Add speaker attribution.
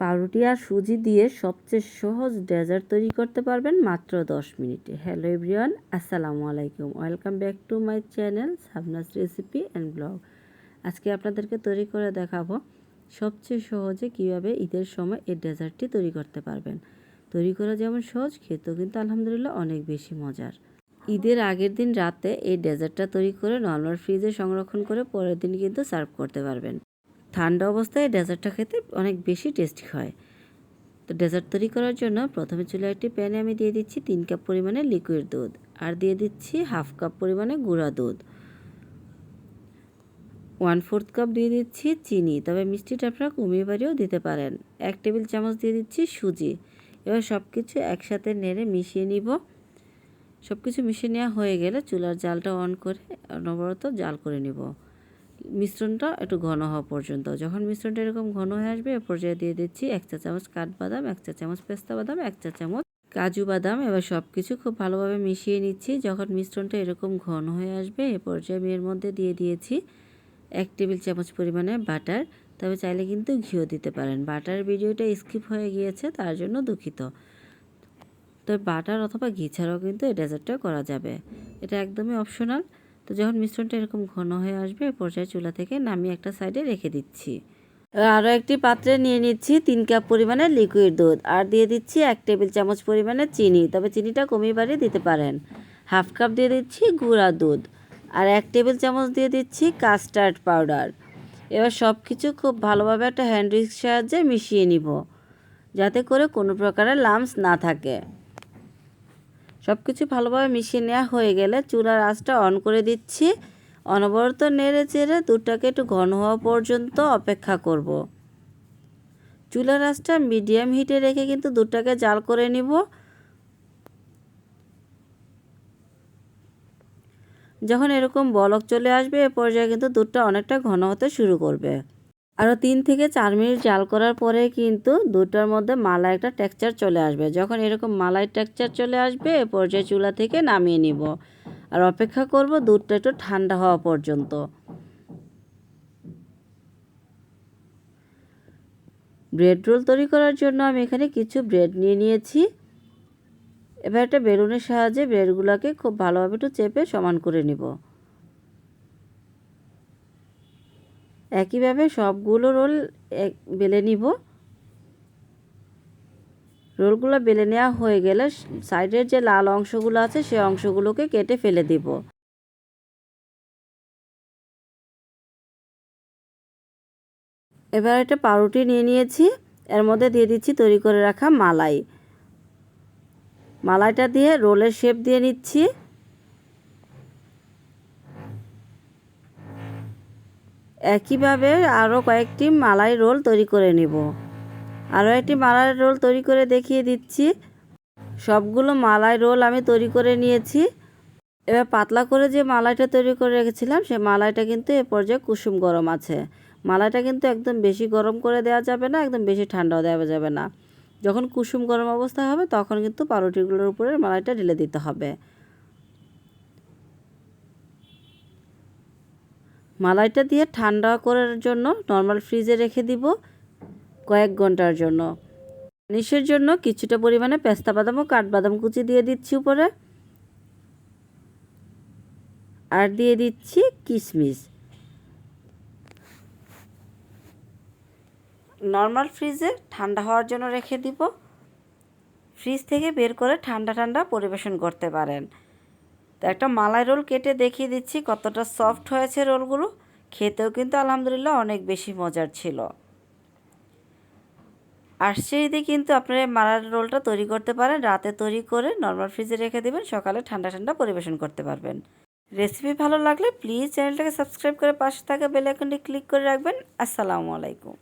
Speaker 1: পাউরুটি আর সুজি দিয়ে সবচেয়ে সহজ ডেজার্ট তৈরি করতে পারবেন মাত্র দশ মিনিটে। হ্যালো এভরিওয়ান, আসসালামু আলাইকুম। Welcome back to my channel Sabnas recipe and blog. আজকে আপনাদেরকে তৈরি করে দেখাবো সবচেয়ে সহজে কীভাবে ঈদের সময় এই ডেজার্টটি তৈরি করতে পারবেন। তৈরি করা যেমন সহজ, খেতেও কিন্তু আলহামদুলিল্লাহ অনেক বেশি মজার। ঈদের আগের দিন রাতে এই ডেজার্টটা তৈরি করে নর্মাল ফ্রিজে সংরক্ষণ করে পরের দিন কিন্তু সার্ভ করতে পারবেন। ঠান্ডা অবস্থায় ডেজার্টটা খেতে অনেক বেশি টেস্টি হয়। তো ডেজার্ট তৈরি করার জন্য প্রথমে চুলে একটি প্যানে আমি দিয়ে দিচ্ছি তিন কাপ পরিমাণে লিকুইড দুধ আর দিয়ে দিচ্ছি হাফ কাপ পরিমাণে গুঁড়া দুধ। ওয়ান ফোর্থ কাপ দিয়ে দিচ্ছি চিনি, তবে মিষ্টিটা আপনারা কমিয়ে বাড়িয়েও দিতে পারেন। এক টেবিল চামচ দিয়ে দিচ্ছি সুজি। এবার সব কিছু একসাথে নেড়ে মিশিয়ে নিব। সব কিছু মিশিয়ে নেওয়া হয়ে গেলে চুলার জালটা অন করে অনবরত জাল করে নিব। মিশ্রণটা একটু ঘন হওয়া পর্যন্ত। যখন মিশ্রণটা এরকম ঘন হয়ে আসবে, এ পর্যায়ে দিয়ে দিচ্ছি এক চা চামচ কাঠবাদাম, এক চা চামচ পেস্তা বাদাম, এক চা চামচ কাজু বাদাম। এবার সব কিছু খুব ভালোভাবে মিশিয়ে নিচ্ছি। যখন মিশ্রণটা এরকম ঘন হয়ে আসবে, এ পর্যায়ে আমি এর মধ্যে দিয়ে দিয়েছি এক টেবিল চামচ পরিমাণে বাটার। তবে চাইলে কিন্তু ঘিও দিতে পারেন। বাটার ভিডিওটা স্কিপ হয়ে গিয়েছে, তার জন্য দুঃখিত। তবে বাটার অথবা ঘি ছাড়াও কিন্তু এই ডেজার্টটা করা যাবে। এটা একদমই অপশনাল। তো যখন মিশ্রণটা এরকম ঘন হয়ে আসবে পর্যায়ে চুলা থেকে নামিয়ে একটা সাইডে রেখে দিচ্ছি। আরও একটি পাত্রে নিয়ে নিচ্ছি তিন কাপ পরিমাণে লিকুইড দুধ আর দিয়ে দিচ্ছি এক টেবিল চামচ পরিমাণে চিনি। তবে চিনিটা কমিয়ে বাড়িয়ে দিতে পারেন। হাফ কাপ দিয়ে দিচ্ছি গুঁড়া দুধ আর এক টেবিল চামচ দিয়ে দিচ্ছি কাস্টার্ড পাউডার এবার সব কিছু খুব ভালোভাবে একটা হ্যান্ড সাহায্যে মিশিয়ে নিব, যাতে করে কোনো প্রকারের লামস না থাকে। সব কিছু ভালোভাবে মিশিয়ে নেওয়া হয়ে গেলে চুলার আঁচটা অন করে দিচ্ছি। অনবরত নেড়ে চেড়ে দুধটাকে একটু ঘন হওয়া পর্যন্ত অপেক্ষা করব। চুলার আঁচটা মিডিয়াম হিটে রেখে কিন্তু দুধটাকে জাল করে নিব। যখন এরকম বলক চলে আসবে, এ পর্যায়ে কিন্তু দুধটা অনেকটা ঘন হতে শুরু করবে। আরও তিন থেকে চার মিনিট জাল করার পরে কিন্তু দুধটার মধ্যে মালা একটা টেক্সচার চলে আসবে। যখন এরকম মালাই টেক্সচার চলে আসবে, এ পর্যায়ে চুলা থেকে নামিয়ে নিব। আর অপেক্ষা করব দুধটা একটু ঠান্ডা হওয়া পর্যন্ত। ব্রেড রোল তৈরি করার জন্য আমি এখানে কিছু ব্রেড নিয়ে নিয়েছি। এবার একটা বেলুনের সাহায্যে ব্রেডগুলোকে খুব ভালোভাবে একটু চেপে সমান করে নিব। একইভাবে সবগুলো রোল বেলে নিব। রোলগুলো বেলে নেওয়া হয়ে গেলে সাইডের যে লাল অংশগুলো আছে সেই অংশগুলোকে কেটে ফেলে দিব। এবার একটা পাউরুটি নিয়ে নিয়েছি। এর মধ্যে দিয়ে দিচ্ছি তৈরি করে রাখা মালাই। মালাইটা দিয়ে রোলের শেপ দিয়ে নিচ্ছি। একইভাবে আরও কয়েকটি মালাই রোল তৈরি করে নেব। আরও একটি মালাই রোল তৈরি করে দেখিয়ে দিচ্ছি। সবগুলো মালাই রোল আমি তৈরি করে নিয়েছি। এবার পাতলা করে যে মালাইটা তৈরি করে রেখেছিলাম, সে মালাইটা কিন্তু এ পর্যায়ে কুসুম গরম আছে। মালাইটা কিন্তু একদম বেশি গরম করে দেওয়া যাবে না, একদম বেশি ঠান্ডাও দেওয়া যাবে না। যখন কুসুম গরম অবস্থা হবে, তখন কিন্তু পাউরুটিগুলোর উপরে মালাইটা ঢেলে দিতে হবে। মালাইটা দিয়ে ঠান্ডা করার জন্য নর্মাল ফ্রিজে রেখে দিব কয়েক ঘণ্টার জন্য। নিশের জন্য কিছুটা পরিমাণে পেস্তা বাদাম ও কাঠবাদাম কুচি দিয়ে দিচ্ছি উপরে। আর দিয়ে দিচ্ছি কিশমিশ নর্মাল ফ্রিজে ঠান্ডা হওয়ার জন্য রেখে দিব। ফ্রিজ থেকে বের করে ঠান্ডা ঠান্ডা পরিবেশন করতে পারেন। তো একটা মালাই রোল কেটে দেখিয়ে দিচ্ছি, কতটা সফট হয়েছে রোলগুলো। খেতেও কিন্তু আলহামদুলিল্লাহ অনেক বেশি মজার ছিল। আর সেইতে কিন্তু আপনারা মালার রোলটা তৈরি করতে পারেন, রাতে তৈরি করে নর্মাল ফ্রিজে রেখে দেবেন, সকালে ঠান্ডা ঠান্ডা পরিবেশন করতে পারবেন। রেসিপি ভালো লাগলে প্লিজ চ্যানেলটাকে সাবস্ক্রাইব করে পাশে থাকা বেল আইকনটি ক্লিক করে রাখবেন। আসসালামু আলাইকুম।